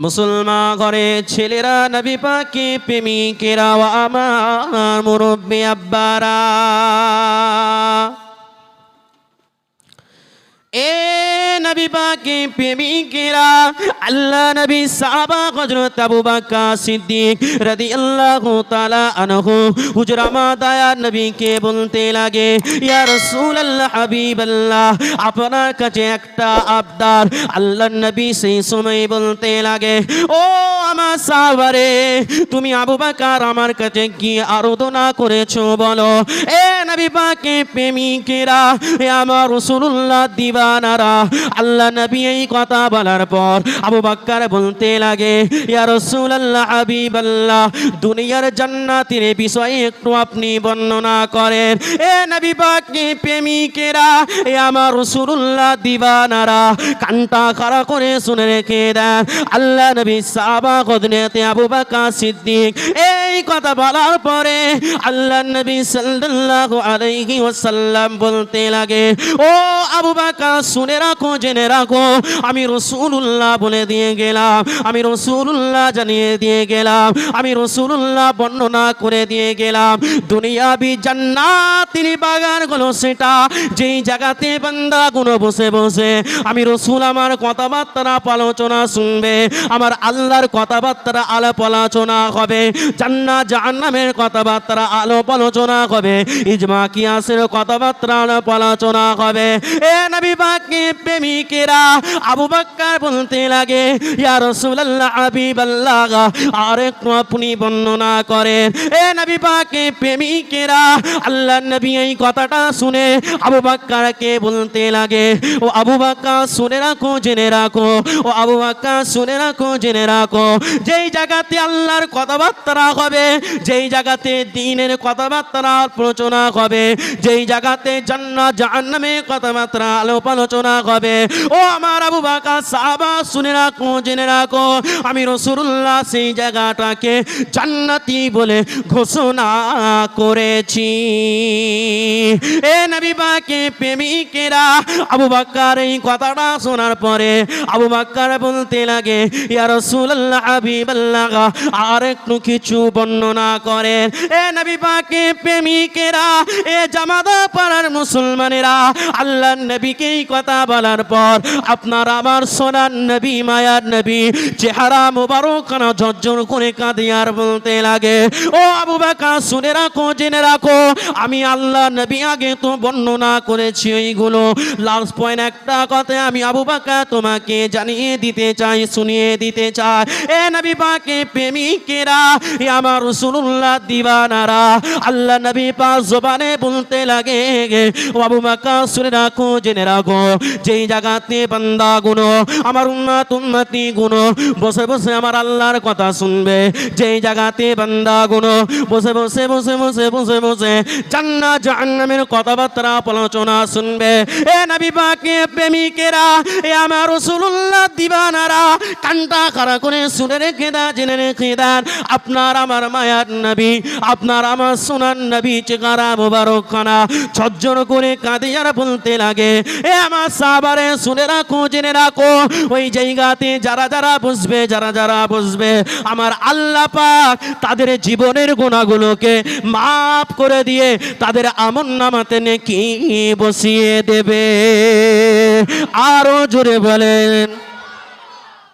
মুসলমান ঘরে ছেলেরা নবী পাকে প্রেমিকেরা আমার মুরব্বী আব্বারা এ নবী পাকে প্রেমিকেরা, আল্লাহ নবী সাহাবা হযরত আবু বকর সিদ্দিক রাদিয়াল্লাহু তাআলা আনহু হুজুর আমার নবীকে বলতে লাগে, ইয়া রাসূলুল্লাহ হাবিবাল্লাহ, আপনার কাছে একটা আবদার। আল্লাহ নবী সেই সময় বলতে লাগে, ও আমার সাহাবারে, তুমি আবু বকর আমার কাছে কি আরাধনা করেছ বলো? এ নবী পাকে প্রেমিকেরা, এ আমার রাসূলুল্লাহ দিবানারা আল্লাহ নবী এই কথা বলার পর আবু বাক্কার বলতে লাগে দুনিয়ার জান্নাতের বিষয়ে একটু আপনি বর্ণনা করেন। এ নবী পাকে প্রেমিকেরা, এ আমার রাসূলুল্লাহ দিবানারা, কানটা খাড়া করে শুনে রেখে দেন। আল্লাহ নবী হযরতে আবু বকর সিদ্দিক এই কথা বলার পরে আল্লাহ নবী সাল্লাল্লাহু আলাইহি ওয়াসাল্লাম বলতে লাগে, ও আবু বকর, শুনে রাখো জেনে রাখো, আমি রসুল্লাহ বলে দিয়ে গেলাম, আমি রসুল্লাহ জানিয়ে দিয়ে গেলাম, আমি রসুল্লাহ বর্ণনা করে দিয়ে গেলাম, দুনিয়াবি জান্নাতির বাগানগুলো সেটা, যেই জায়গাতে বান্দা গুলো বসে বসে, আমি রসুল আমার কথাবার্তা আলোচনা শুনবে, আমার আল্লাহর কথাবার্তা আলাপ আলোচনা হবে জান্না জাহান্নামের কথাবার্তা আলাপ আলোচনা হবে, ইজমা কিয়াসের কথাবার্তা আলাপ আলোচনা হবে। এ নবী পাকে প্রেমিকেরা আবু বাক্কার বলতে লাগে, ইয়া রাসূলুল্লাহ, হাবিবাল্লাহ আর একটু আপনি বর্ণনা করেন। এ নবী পাকে প্রেমিকেরা আল্লাহ নবী এই কথাটা শুনে আবু বাক্কারকে বলতে লাগে, ও আবু বাক্কার শুনে রাখো, জেনে রাখো, ও আবু বাক্কার শুনে রাখো, জেনে রাখো, যেই জায়গাতে আল্লাহর কথাবার্তা হবে, যেই জায়গাতে দিনের কথাবার্তা আলোচনা হবে, যেই জায়গাতে জান্নাত, জাহান্নামের কথাবার্তা আলোপ আলোচনা হবে ও আমার আবু বাকা সাহাবা, শুনে রাখো, জেনে রাখো, আমি রসুল্লাহ সেই জায়গাটাকে জান্নাতি বলে ঘোষণা করেছি। এ নবী পাকে, প্রেমিকেরা, আবু বাক্কার এই কথাটা শোনার পরে আবু বাক্কার বলতে লাগে, ইয়া রাসূলুল্লাহ হাবিবাল্লাহ, আর একটু কিছু বর্ণনা করেন। এ নবী পাকে, প্রেমিকেরা, এ জামাদা পাড়ার মুসলমানেরা আল্লাহ নবীকে এই কথা বলার পর আপনার আমার সোনার নবী, মায়ার নবী, চেহারা মুবারক ঝরঝর করে কাঁদে আর বলতে লাগে। ও আবু বাকা শুনে রাখো, জেনে রাখো, আমি আল্লাহ নবী আগে তো বর্ণনা করেছি ওইগুলো। লাস্ট পয়েন্ট একটা কথা আমি আবু বাকা তোমাকে জানিয়ে দিতে চাই, শুনিয়ে দিতে চাই। এ নবী পাকে প্রেমিকেরা, এ আমার রসুল্লাহ দিবানারা, আল্লাহ নবী পাক জবানে বলতে লাগে। ও আবু বাকা শুনে রাখো, জেনে রাখো, যেই জায়গাতে বান্দা গুনো, আমার উন্নত উন্নতি গুনো। বসে বসে আমার আল্লাহর কথা শুনবে। যেই জায়গাতে বান্দা গুনো, বসে বসে বসে বসে বসে বসে জান্নাত, জাহান্নামের কথাবার্তা, আলোচনা শুনবে। এ নবী পাকে প্রেমিকেরা, এ আমার রাসূলুল্লাহ দিবানারা, কানটা খাড়া করে শুনে রেখে দেন জেনে রেখে দেন আপনার আমার মায়ার নবী, আপনার আমার সোনার নবী চেকারা মোবারক খানা ঝরঝর করে কাঁদে আর বলতে লাগে। এ আমার সাবারে শুনে রাখো, জেনে রাখো। ওই জায়গাতে যারা যারা বসবে যারা যারা বসবে আমার আল্লাহ পাক তাদের জীবনের গুণাগুলোকে মাফ করে দিয়ে তাদের আমন নামাতে নেকি বসিয়ে দেবে। আরও জোরে বলেন।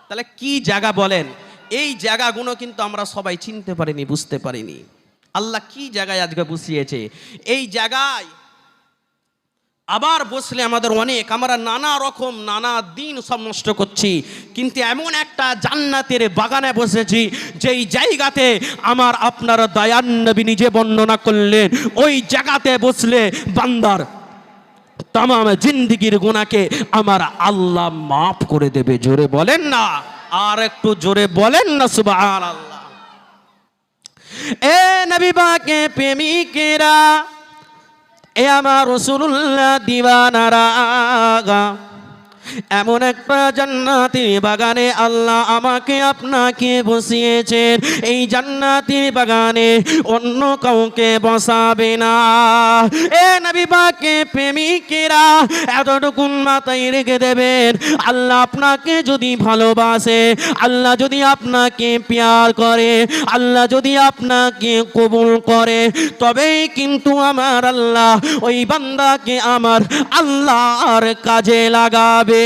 তাহলে কি জায়গা বলেন? এই জায়গাগুলো কিন্তু আমরা সবাই চিনতে পারিনি, বুঝতে পারিনি। আল্লাহ কি জায়গায় আজকে বসিয়েছে? এই জায়গায় আবার বসলে আমাদের অনেক, আমরা নানা রকম, নানা দিন সব নষ্ট করছি। কিন্তু এমন একটা জান্নাতের বাগানে বসেছি, যেই জায়গাতে আমার আপনার দয়ান নবী নিজে বর্ণনা করলেন, ওই জায়গাতে বসলে বান্দার তাম জিন্দিগির গুণাকে আমার আল্লাহ মাফ করে দেবে। জোরে বলেন না, আর একটু জোরে বলেন না সুবাহ আল্লাহ এ নবী বাকে প্রেমিকেরা এ আমার রসুল্লাহ দিবানারা এমন একটা জান্নাতের বাগানে আল্লাহ আমাকে আপনাকে বসিয়েছেন। এই জান্নাতের বাগানে অন্য কাউকে বসাবে না। এ নবী পাকে প্রেমিকেরা এতটুকুন মাথায় রেখে দেবেন, আল্লাহ আপনাকে যদি ভালোবাসে, আল্লাহ যদি আপনাকে পেয়ার করে, আল্লাহ যদি আপনাকে কবুল করে তবেই কিন্তু আমার আল্লাহ ওই বান্দাকে আমার আল্লাহর কাজে লাগাবে।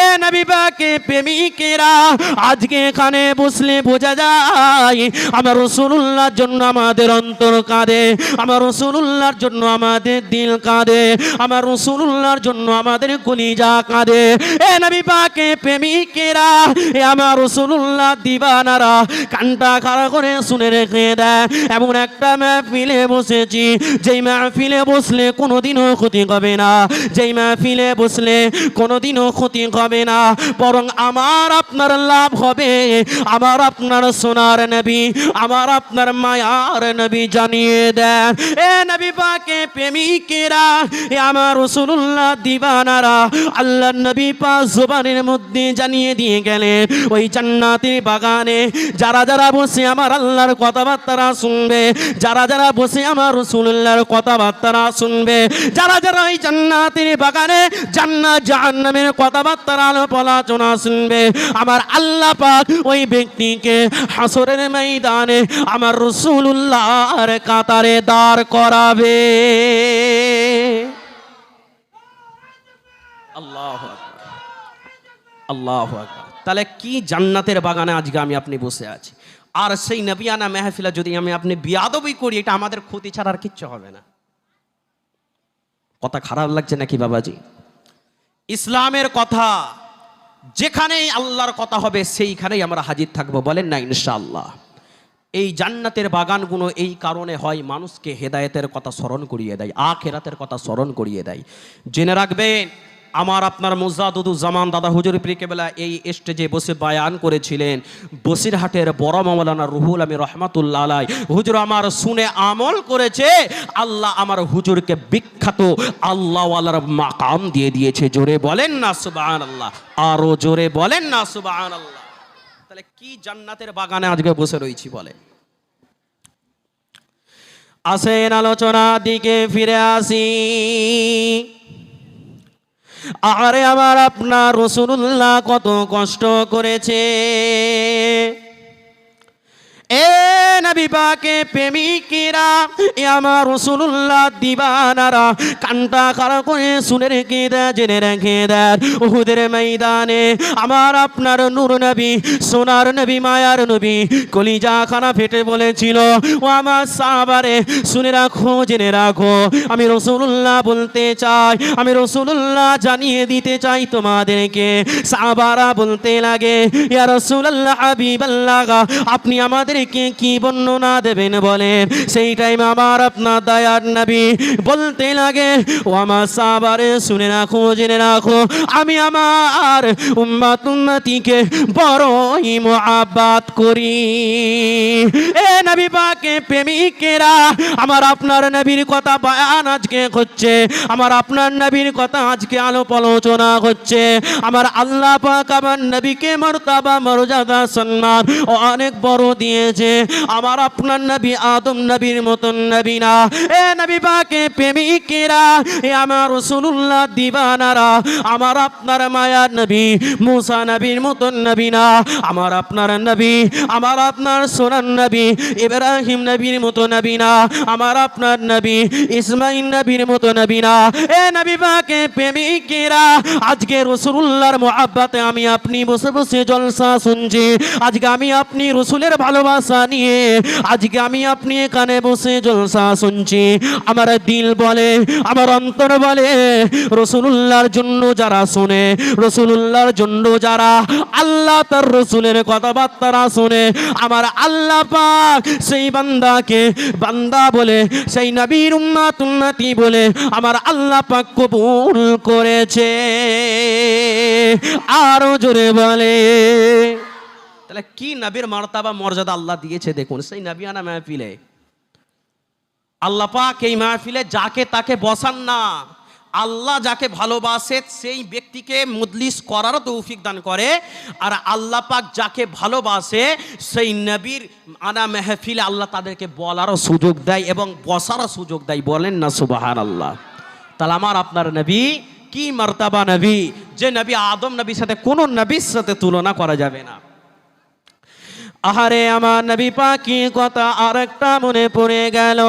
এ নবী পাকে প্রেমিকেরা, আজকে এখানে বসলে বোঝা যায়, আমার রসুল্লাহর জন্য আমাদের অন্তর কাঁদে, আমার রসুল্লাহর জন্য আমাদের দিল কাঁদে, আমার রসুল্লাহর জন্য আমাদের কলিজা কাঁদে। এ নবী প্রেমিকেরা, এ আমার রসুল্লাহ দিবানারা, কানটা খাড়া করে শুনে রেখে দেয়, এমন একটা বসেছি, যেই মাহফিলে বসলে কোনোদিনও ক্ষতি হবে না, যেই মাহফিলে বসলে কোনোদিনও হবে না। বরং আমার আপনার লাভ হবে। আমার আপনার সোনার নবী, আমার আপনার মায়ার নবী জানিয়ে দেন। এ নবী পাকে প্রেমিকেরা, এ আমার রসুল্লাহ দিবানারা আল্লাহ নবী পাক জোবানের মধ্যে জানিয়ে দিয়ে গেলেন, ওই জান্নাতের বাগানে যারা যারা বসে আমার আল্লাহর কথাবার্তারা শুনবে, যারা যারা বসে আমার রসুল্লাহর কথাবার্তারা শুনবে, যারা যারা ওই জান্নাতের বাগানে জান্নাত জাহান্নামের কথাবার্তার আলোচনা শুনবে। আমার আল্লাহ পাক ওই ব্যক্তিকে হাসরের ময়দানে আমার রসুল্লাহর কাতারে দাঁড় করাবে। আল্লাহ আল্লাহ তাহলে কি জান্নাতের বাগানে আজকে আমি আপনি বসে আছি? আর সেই নবিয়ানা মেহফিলা যদি আমি আপনি বিয়াদবই করি, এটা আমাদের ক্ষতি ছাড়া আর কিচ্ছু হবে না। কথা খারাপ লাগছে নাকি বাবাজি? ইসলামের কথা, যেখানেই আল্লাহর কথা হবে, সেইখানেই আমরা হাজির থাকব। বলেন না, ইনশাআল্লাহ। এই জান্নাতের বাগানগুলো এই কারণে হয়, মানুষকে হেদায়েতের কথা স্মরণ করিয়ে দেয়, আখেরাতের কথা স্মরণ করিয়ে দেয়। জেনে রাখবেন আমার আপনার মুজাদুদু জামান দাদা হুজুর প্রিকেবেলা এই স্টেজে বসে বায়ান করেছিলেন। বসিরহাটের বড় মামলানা রুহুল আমি রহমাতুল্লাহ আলাই। হুজুর আমার শুনে আমল করেছে। আল্লাহ আমার হুজুরকে বিখ্যাত আল্লাহওয়ালার মাকাম দিয়ে দিয়েছে। জোরে বলেন না সুবাহ আল্লাহ আরও জোরে বলেন না সুবাহ আল্লাহ তাহলে কি জান্নাতের বাগানে আজকে বসে রয়েছি বলে আসেন আলোচনা দিকে ফিরে আসি। আরে আমার আপনার রসুল্লাহ কত কষ্ট করেছে। আমার রসুল্লাহ দিবানারা করে শুনে রেখে দেয়, জেনে রেখে দেন উহুদের ময়দানে আমার আপনার নূর নবী, সোনার নবী, মায়ার নবী, কলিজা খানা ফেটে বলেছিল, ও আমার সাবারে শুনে রাখো, জেনে রাখো, আমি রসুল্লাহ বলতে চাই, আমি রসুল্লাহ জানিয়ে দিতে চাই তোমাদেরকে সাবারা বলতে লাগে রসুল্লাহ আপনি আমাদেরকে কি বর্ণনা দেবেন বলেন। সেই টাইম আমার আপনার দয়ার নবী বলতে লাগে, ও আমার সাবারে শুনে রাখো, জেনে রাখো, আমি আমার উম্মাত উম্মতিকে বড়ই মোহাব্বাত করি। এ নবী পাকে প্রেমিকেরা, আমার আপনার নবীর কথা বয়ান আজকে হচ্ছে, আমার আপনার নবীর কথা আজকে আলোপ আলোচনা হচ্ছে। আমার আল্লাহ পাক আমার নবীকে মর্তাবা মর্যাদা, সম্মান অনেক বড় দিয়েছে। আমার আপনার নবী আদম নবীর মতন নবী না। এ নবী পাকে প্রেমিকেরা, এ আমার রসুল্লাহ দিবানারা, আমার আপনার মায়ার নবী মুসা নবীর মতন নবী না। আমার আপনার নবী, আমার আপনার সোনার নবী ইব্রাহিম নবীর মতো নবী না। আমার আপনার নবী ইসমাইল নবীর মতো নবী না। এ নবী পাকে প্রেমিকেরা, আজকে রসুল্লাহর মোহাব্বাতে আমি আপনি বসে বসে জলসা শুনছি। আজকে আমি আপনি রসুলের ভালোবাসা নিয়ে আজকে আমি আপনি এখানে বসে জলসা শুনছি। আমার দিল বলে, আমার অন্তর বলে রসুল্লাহর জন্য যারা শোনে রসুল্লাহর জন্য যারা আল্লাহ তার রসুলের কথাবার্তারা শোনে, আমার আল্লাহ পাক সেই বান্দাকে বান্দা বলে, সেই নবীর উম্মাত বলে আমার আল্লাহ পাক কবুল করেছে। আরও জোরে বলে। তাহলে কি নবীর মর্তাবা মর্যাদা আল্লাহ দিয়েছে দেখুন? সেই নবিয়ানা মাহফিলে। আল্লাহ পাক এই মাহফিলে যাকে তাকে বসান না, আল্লাহ যাকে ভালোবাসে সেই ব্যক্তিকে মজলিস করারও তৌফিক দান করে, আর আল্লাহ পাক যাকে ভালোবাসে সেই নবীর আনা মেহফিলে আল্লাহ তাদেরকে বলারও সুযোগ দেয় এবং বসারও সুযোগ দেয়। বলেন না সুবাহান আল্লাহ তাহলে আমার আপনার নবী কি মর্তাবা নবী? যে নবী আদম নবীর সাথে কোনো নবীর সাথে তুলনা করা যাবে না। আহারে আমার নবী পাকি কথা আরেকটা মনে পড়ে গেল।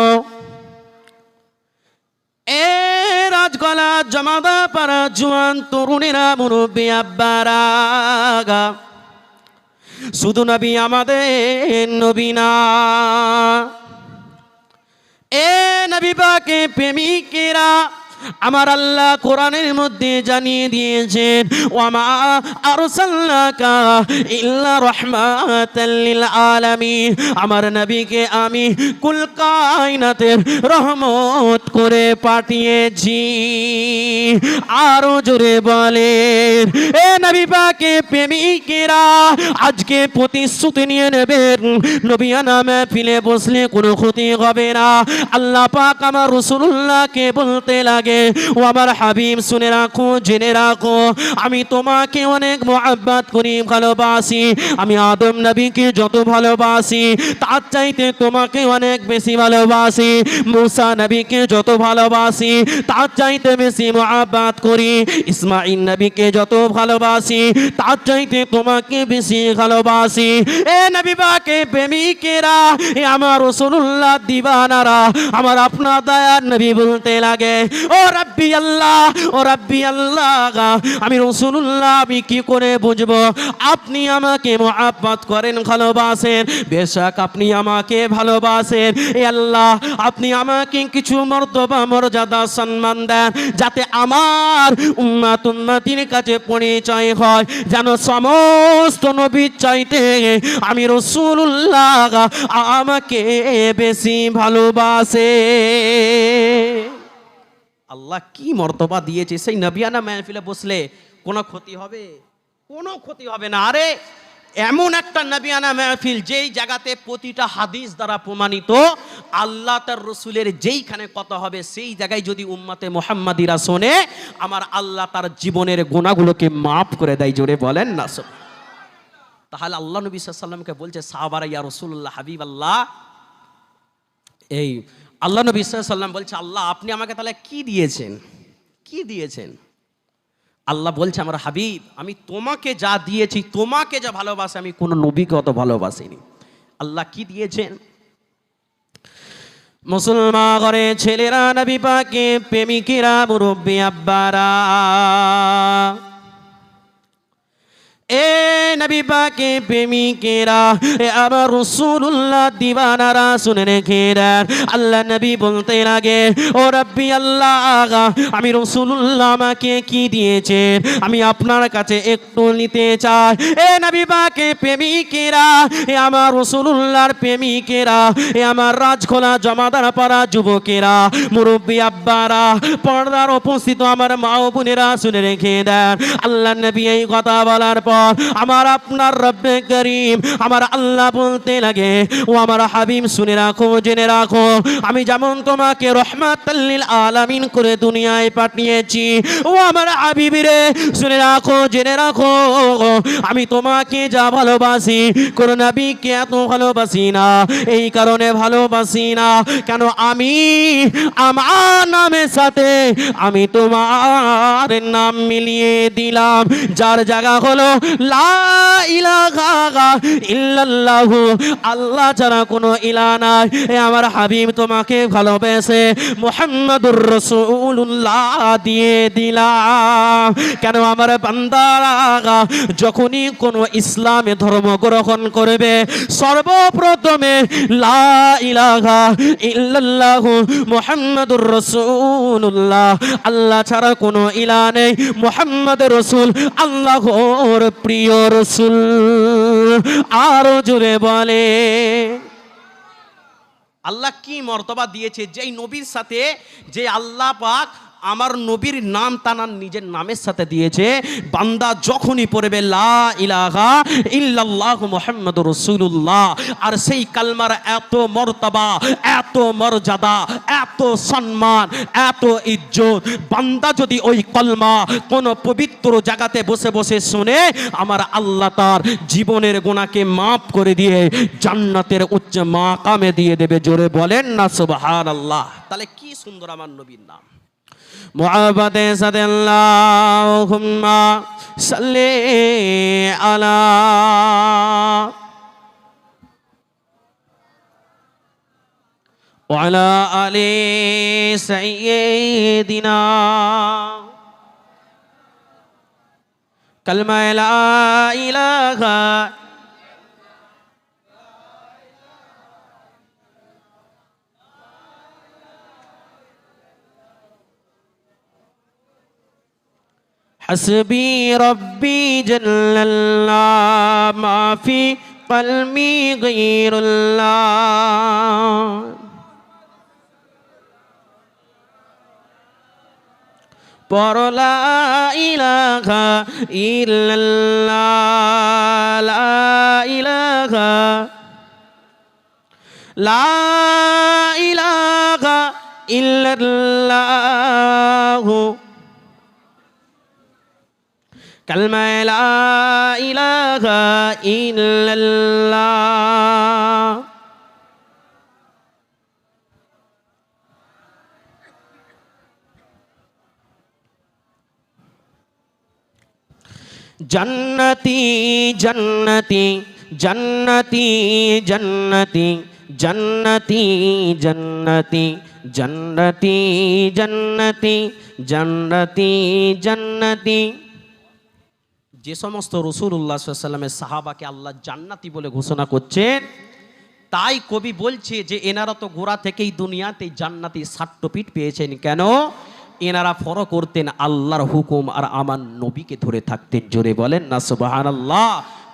এ রাজগলা জমাদা পারা জুয়ান তরুণীরা, মুরব্বী আব্বারা শুধু নবী আমাদের নবী না। এ নবী পাকে প্রেমিকেরা আমার আল্লাহ কোরআনের মধ্যে জানিয়ে দিয়েছেন, ওয়ামা আরসালনাকা ইল্লা রাহমাতাল আলামিন। আমার নবীকে আমি কুল কায়নাতের রহমত করে পাঠিয়েছি। আরও জোরে বলেন, এ নবী পাকে প্রেমিকেরা, আজকে প্রতিশ্রুতি নিয়ে নেবেন। নামে ফিলে বসলে কোনো ক্ষতি হবে না। আল্লাহ পাক আমার রসুল্লাহকে বলতে লাগে ও আমার হাবিব, শুনে রাখো, জেনে রাখো, আমি তোমাকে অনেক মোহাব্বত করি, ভালোবাসি। আমি আদম নবীকে যত ভালোবাসি, তার চাইতে তোমাকে অনেক বেশি ভালোবাসি। মুসা নবীকে যত ভালোবাসি, তার চাইতে বেশি মোহাব্বত করি। ইসমাইল নবীকে যত ভালোবাসি, তার চাইতে তোমাকে বেশি ভালোবাসি। এ নবী পাকে প্রেমিকেরা, এ আমার রসুল্লাহ দিবানারা, আমার আপনার দয়ার নবী বলতে লাগে। ও রাব্বি আল্লাহ, ও রাব্বি আল্লাহ, আমি রসুল্লাহ আমি কি করে বুঝব? আপনি আমাকে মোহাব্বত করেন, ভালোবাসেন, বেশক আপনি আমাকে ভালোবাসেন। এ আল্লাহ, আপনি আমাকে কিছু মর্তবা মর্যাদা সম্মান দেন, যাতে আমার উম্মাত উম্মাতির কাছে পরিচয় হয়। যেন সমস্ত নবীর চাইতে আমি রসুল্লাহ আমাকে বেশি ভালোবাসে। আল্লাহ কি মর্তবা দিয়েছে? সেই নবিয়ানা মেহফিলে বসলে কোনো ক্ষতি হবে? কোনো ক্ষতি হবে না। আরে, এমন একটা নবিয়ানা মেহফিল যেই জায়গাতে প্রতিটা হাদিস দ্বারা প্রমাণিত, আল্লাহ তার রসুলের যেইখানে কথা হবে, সেই জায়গায় যদি উম্মাতে মোহাম্মদিরা শোনে, আমার আল্লাহ তার জীবনের গোনাগুলোকে মাফ করে দেয়, জোরে বলেন না সব তাহলে আল্লাহ নবী সাল্লামকে বলছে, সাহাবারা ইয়া রসুল্লাহ হাবিব আল্লাহ এই আল্লাহ নবী সাল্লাম বলছে, আল্লাহ, আপনি আমাকে তাহলে কি দিয়েছেন? কি দিয়েছেন? আল্লাহ বলছে, আমার হাবিব, আমি তোমাকে যা দিয়েছি, তোমাকে যা ভালোবাসে, আমি কোনো নবীকে অত ভালোবাসিনি। আল্লাহ কি দিয়েছেন? মুসলমান ঘরে ছেলেরা, নবী পাকে প্রেমিকেরা, মুরব্বী আব্বারা এ নবী পাকে প্রেমিকেরা, এ আমার রসুল্লাহ দিবানারা শুনে রেখে আল্লাহ নবী বলতে লাগে ও রব্বি আল্লাহ আমি রসুল্লাহ আমাকে কি আমি আপনার কাছে একটু নিতে চাই। এ নবী পাকে প্রেমিকেরা, এ আমার রসুল্লাহর প্রেমিকেরা, এ আমার রাজখোলা জমাদার পাড়া যুবকেরা, মুরব্বী আব্বারা, পর্দার উপস্থিত আমার মা বোনেরা শুনে রেখে দেন। আল্লাহ নবী এই কথা বলার পর আমার আপনার রব্বে করিম, আমার আল্লাহ বলতে লাগে, ও আমার হাবিব শুনে রাখো, জেনে রাখো, আমি যেমন তোমাকে রহমাতাল্লিল আলামিন করে দুনিয়ায় পাঠিয়েছি, ও আমার হাবিবিরে শুনে রাখো, জেনে রাখো, আমি তোমাকে যা ভালোবাসি, কোন নবীকে এত ভালোবাসি না, এই কারণে ভালোবাসি না, কেন আমি আমার নামের সাথে আমি তোমার নাম মিলিয়ে দিলাম, যার জায়গা হলো আল্লাহ ছাড়া কোনো ইলা নাই। এ আমার হাবিব তোমাকে ভালোবেসে মোহাম্মদুর রসুল্লাহ দিয়ে দিলাম কেন আমার যখনই কোনো ইসলামে ধর্ম গ্রহণ করবে, সর্বপ্রথমে লা মুহাম্মাদুর রাসূলুল্লাহ, আল্লাহ ছাড়া কোনো ইলা নেই। মুহাম্মদ রসুল আল্লাহর প্রিয় রসুল, আরও জোরে বলে। আল্লাহ কি মর্তবা দিয়েছে? যেই নবীর সাথে যে আল্লাহ পাক আমার নবীর নাম তানার নিজের নামের সাথে দিয়েছে। বান্দা যখনই পড়বে, লা ইলাহা ইল্লাল্লাহ মুহাম্মদ রসুল্লাহ আর সেই কালমার এত মর্তবা, এত মর্যাদা, এত সম্মান, এত ইজ্জত। বান্দা যদি ওই কলমা কোন পবিত্র জায়গাতে বসে বসে শুনে, আমার আল্লাহ তার জীবনের গোনাকে মাফ করে দিয়ে জান্নাতের উচ্চ মাকামে দিয়ে দেবে। জোরে বলেন না সুবহান আল্লাহ তাহলে কি সুন্দর আমার নবীর নাম? محبت صد اللہم صلی علی وعلى آل سيدنا كلمة لا إله حسبي ربي جل الله ما في قلبي غير الله পর লা ইলাহা ইল্লাল্লাহ লা ইলাহা লা ইলাহা ইল্লাল্লাহ কালমায় লা ইলাহা ইল্লাল্লাহ জন্নতি জন্নতি জন্নতি জন্নতি জন্নতি জন্নতি জন্নতি জন্নতি জন্নতি জন্নতি যে সমস্ত রসুল্লাহ সাল্লামের সাহাবাকে আল্লাহ জান্নাতি বলে ঘোষণা করছেন, তাই কবি বলছে যে এনারা তো গোড়া থেকেই দুনিয়াতে জান্নাতি সাট্টপিট পেয়েছেন কেন? এনারা ফরো করতেন আল্লাহর হুকুম আর আমার নবীকে ধরে থাকতেন, জোরে বলেন না সুবাহান আল্লাহ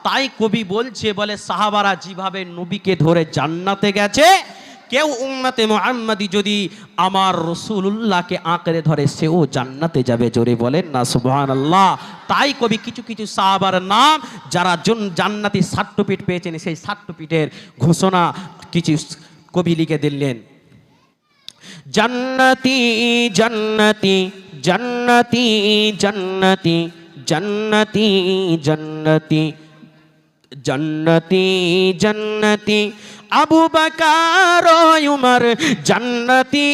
তাই কবি বলছে, বলে সাহাবারা যেভাবে নবীকে ধরে জান্নাতে গেছে কেউ উম্মাতে মোহাম্মদি যদি আমার রসুল্লাহকে আঁকড়ে ধরে, সেও জান্নাতে যাবে। জোরে বলেন না সুবহান আল্লাহ তাই কবি কিছু কিছু সাহাবার নাম, যারা জন, জান্নাতি সাট্টপিট পেয়েছেন, সেই সাট্টপিটের ঘোষণা কিছু কবি লিখে দিলেন। জন্নতি জন্নতি জন্নতি জন্নতি জন্নতি, জান্নাতি। জান্নাতি জান্নাতি। আবু বাকার উমর, জান্নাতি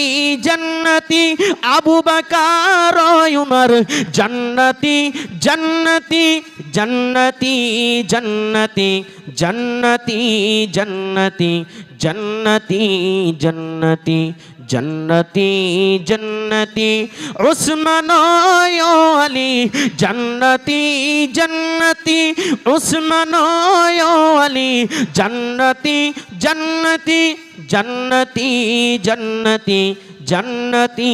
জান্নাতি। আবু বাকার উমর, জান্নাতি জান্নাতি জান্নাতি জান্নাতি। জান্নাতি জান্নাতি জান্নাতি জান্নাতি। জন্নতি জন্নতি উসমান আলী জন্নতি জন্নতি উসমান আলী জন্নতি জন্নতি জন্নতি জন্নতি জন্নতি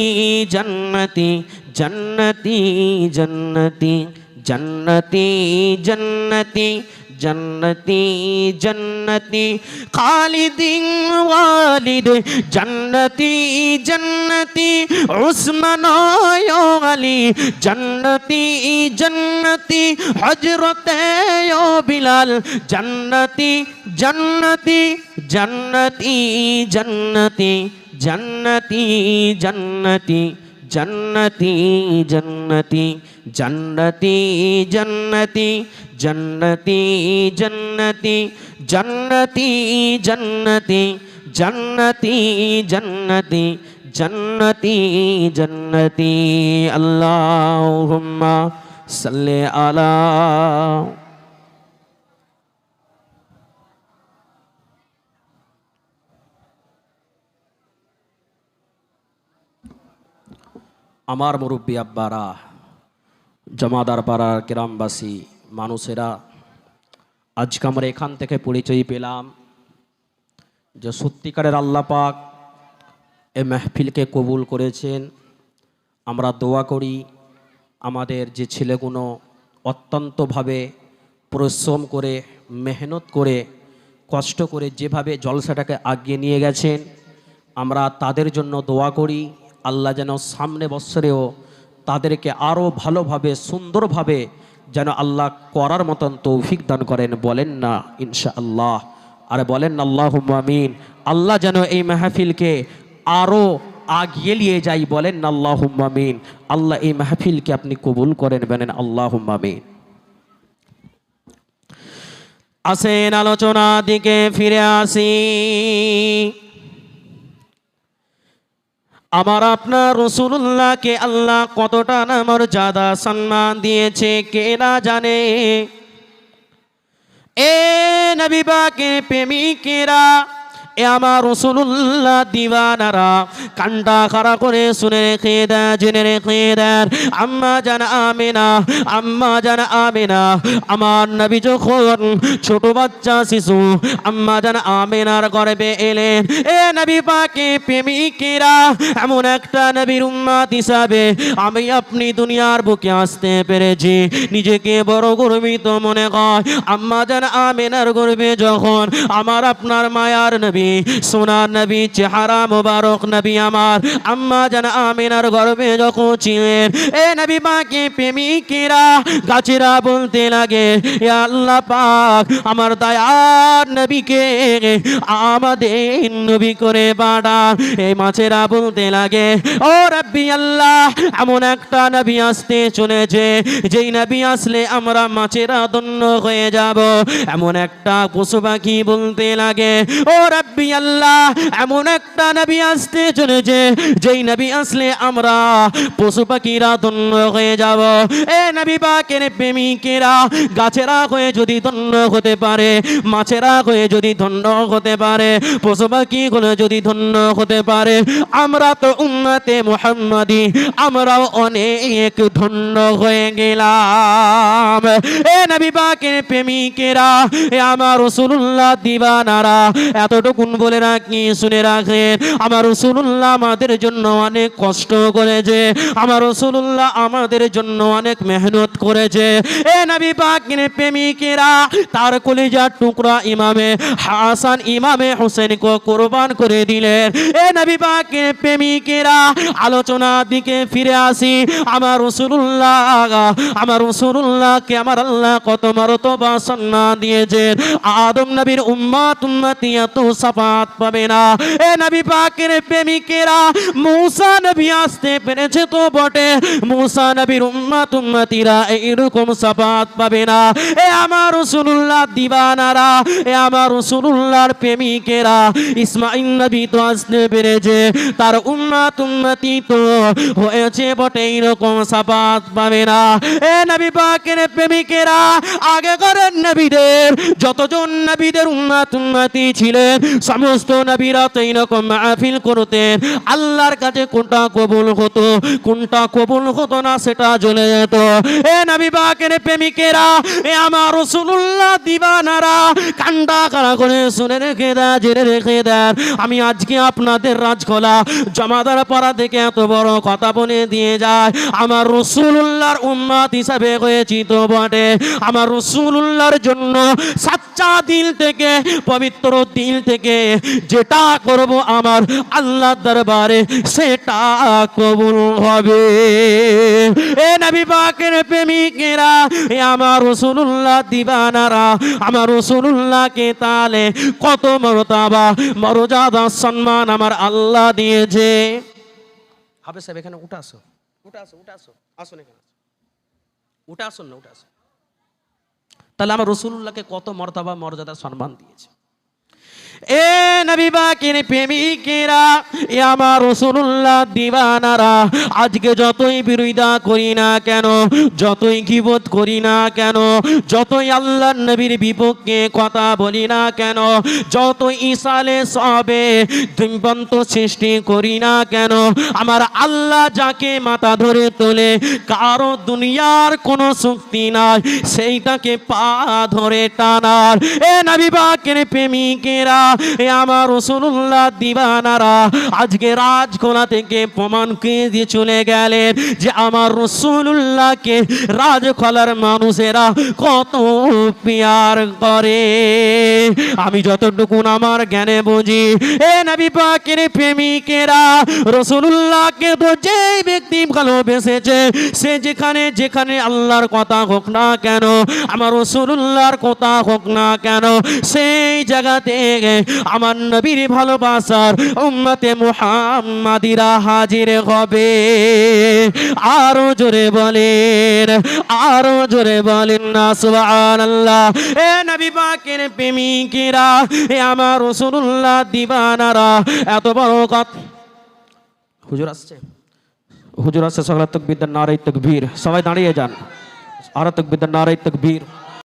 জন্নতি জন্নতি জন্নতি জন্নতি জন্নতি জন্নতি জন্নতি, খালিদিন ওয়ালিদ, জন্নতি জন্নতি, উসমান আলী, জন্নতি জন্নতি হজরত বিলাল, জন্নতি জন্নতি জন্নতি জন্নতি জন্নতি জন্নতি জন্নতি জন্নতি। জন্নতি জন্নতি জন্নতি জন্নতি জন্নতি জন্নতি জন্নতি জন্নতি জন্নতি জন্নতি। আল্লাহুম্মা সাল্লি আলা আমার মুরব্বী আব্বারা জমাদার পাড়ার গ্রামবাসী, মানুষেরা, আজকে আমরা এখান থেকে পরিচয় পেলাম যে সত্যিকারের আল্লাহ পাক এ মেহফিলকে কবুল করেছেন। আমরা দোয়া করি আমাদের যে ছেলেগুলো অত্যন্তভাবে পরিশ্রম করে, মেহনত করে, কষ্ট করে যেভাবে জলসাটাকে আগিয়ে নিয়ে গেছেন, আমরা তাদের জন্য দোয়া করি। আল্লাহ যেন সামনে বৎসরেও তাদেরকে আরও ভালোভাবে, সুন্দরভাবে যেন আল্লাহ করার মতন তৌফিক দান করেন। বলেন না ইনশা আল্লাহ আর বলেন আল্লাহ আমিন। আল্লাহ যেন এই মাহফিলকে আরও আগিয়ে নিয়ে যাই, বলেন আল্লাহ আমিন। আল্লাহ এই মাহফিলকে আপনি কবুল করেন, বলেন আল্লাহ আমিন। আসেন আলোচনা দিকে ফিরে আসি। আমার আপনার রসুল্লাহকে আল্লাহ কতটা নামর জাদা সম্মান দিয়েছে, কে না জানে? এ নবীবাকে প্রেমিকেরা আমার রসুল্লাহ দিওয়ানারা কান্ডা খাড়া করে শুনে রেখে দেন জেনে রেখে দেন আম্মা জান আমেনা, আম্মা জান আমেনা, আমার নবী যখন ছোট বাচ্চা শিশু, আম্মা জান আমেনার গর্বে এলেন। এ নবী পাকে প্রেমিকেরা, এমন একটা নবীর উম্মাত হিসাবে আমি আপনি দুনিয়ার বুকে আসতে পেরেছি। নিজেকে বড় গর্বিত মনে হয়। আম্মা জান আমেনার গর্বে যখন আমার আপনার মায়ার নবী সোনার নবী, চেহারা মোবারক নবী আমার। আম্মা জান আমিনার গর্বে যখন ছিলেন, এ নবী পাকে প্রেমিকেরা গাছেরা বলতে লাগে আল্লাহ পাক আমার দয়ার নবীকে আমাদের নবী করে পাঠান এই মাছেরা বলতে লাগে, ও রব্বি আল্লাহ, এমন একটা নবী আসতে চলেছে, যেই নবী আসলে আমরা মাছেরা ধন্য হয়ে যাব। এমন একটা পশু পাখি বলতে লাগে, ও রব্বি আল্লাহ, এমন একটা নবী আসতে চলেছে, যেই নবী আসলে আমরা পশু পাখিরা ধন্য হয়ে যাব। এ নবী পাকের প্রেমিকেরা, গাছেরা হয়ে যদি ধন্য হতে পারে, মাছেরা হয়ে যদি ধন্য হতে পারে, পশু পাখিগুলো যদি ধন্য হতে পারে, আমরা তো উন্নতে মোহাম্মদী, আমরাও অনেক ধন্য হয়ে গেলাম। এ নবী পাকের প্রেমিকেরা, এ আমার রসুল্লাহ দিবানারা এতটুকুন বলে রাখি, শুনে রাখেন। আমার রসুল্লাহ আমাদের জন্য অনেক কষ্ট করেছে। আমার রসুল্লাহ আমাদের জন্য অনেক মেহনত করেছে। এ নবী পাকের প্রেমিকেরা, তার কলিজার টুকরা ইমামে হাসান, ইমামে হোসেনকে কোরবান করে দিলেন। এ নবী পাকের প্রেমিকেরা আলোচনা দিকে ফিরে আসি। আমার রসুল্লাহ আমার রসুল্লাহকে আমার আল্লাহ কত মরতবা সম্মান দিয়েছেন। আদম নবীর উম্মাত এত সাফাত পাবে না। এ নবী পাকের প্রেমিকেরা মূসা নবী আসতে পেরেছে তো বটে। মূসা নবীর উম্মাত, উম্মতিরা এইরকম সাফাত পাবে না। এ আমার রসুল্লাহ দিবানারা, এ আমার রসুল্লাহর প্রেমিকেরা ইসমাইল নবী তো আসতে পেরেছে, তার উম্মাত, উম্মতি তো হয়েছে বটে, এইরকম সাফাত পাবে না। এ নবী পাকের প্রেমিকেরা আগে করেন নবীদের, যতজন নবীদের উম্মাত, উম্মতি ছিলেন সমস্ত নবীরা তো এইরকম মাহফিল করতেন আল্লাহর কাছে কোনটা কবুল হতো, কোনটা কবুল হতো না সেটা জ্বলে যেত। এ নবী পাকের প্রেমিকেরা, এ আমার রসুল্লাহ দিবানারা কান্ডা কারা করে শুনে রেখে দেয়, জেনে রেখে দেন আমি আজকে আপনাদের রাজখোলা, জমাদার পাড়া থেকে এত বড় কথা বলে দিয়ে যায়। আমার রসুল্লাহর উম্মাত হিসাবে হয়েছি তো বটে। আমার রসুল্লাহর জন্য সাচ্চা দিল থেকে, পবিত্র দিল থেকে যেটা করব আমার আল্লাহ দরবারে, সেটা কবুল হবে। এ নবী পাকের প্রেমিকেরা, এ আমার রসুল্লাহ দিবানারা, আমার রসুল্লাহকে তালে কত মরতাবা মরজাদা সম্মান আমার আল্লাহ দিয়েছে। হবে সাহেব, এখানে উঠে আসো। উঠে আসো উঠে আসো। আসুন এখানে। উঠে আসুন না, উঠে আসুন। তাহলে আমার রসুল্লাহকে কত মর্তাবা মর্যাদা, সম্মান দিয়েছে। এ নবী বাকির প্রেমিকেরা, এ আমার রসুল্লাহ দিবানারা, আজকে যতই বিরোধিতা করি না কেন, যতই গিবত করি না কেন, যতই আল্লাহ নবীর বিপক্ষে কথা বলি না কেন, যতই ইসালে সবে দিবন্ত সৃষ্টি করি না কেন, আমার আল্লাহ যাকে মাথা ধরে তোলে, কারও দুনিয়ার কোনো শক্তি নাই, সেইটাকে পা ধরে টানার। এ নবী বাকের যে রাজখলার মানুষেরা কত পিয়ার করে। আমি যতটুকু আমার জ্ঞানে বুঝি, এ নবী পাকের প্রেমিকেরা রসুল্লাহকে তো যেই ব্যক্তি ভালোবেসেছে, সে যেখানে যেখানে আল্লাহর কথা হোক না কেন, আমার রসুল্লাহর কথা হোক না কেন, সেই জায়গাতে আমার নবীর ভালোবাসার উম্মতে মুহাম্মাদিরা হাজির হবে। আরও জোরে বলেন, আরও জোরে বলেন না, সুবহানাল্লাহ। এ নবী পাকের প্রেমিকেরা, এ আমার রসুল্লাহ দিবানারা, এত বড় কথা। হুজুর আসছে? হুজুর আসছে, সকল তকবিদ্যার নারাই তকবীর। সবাই দাঁড়িয়ে যান। আর তকবিদ্যার নারাই তকবীর।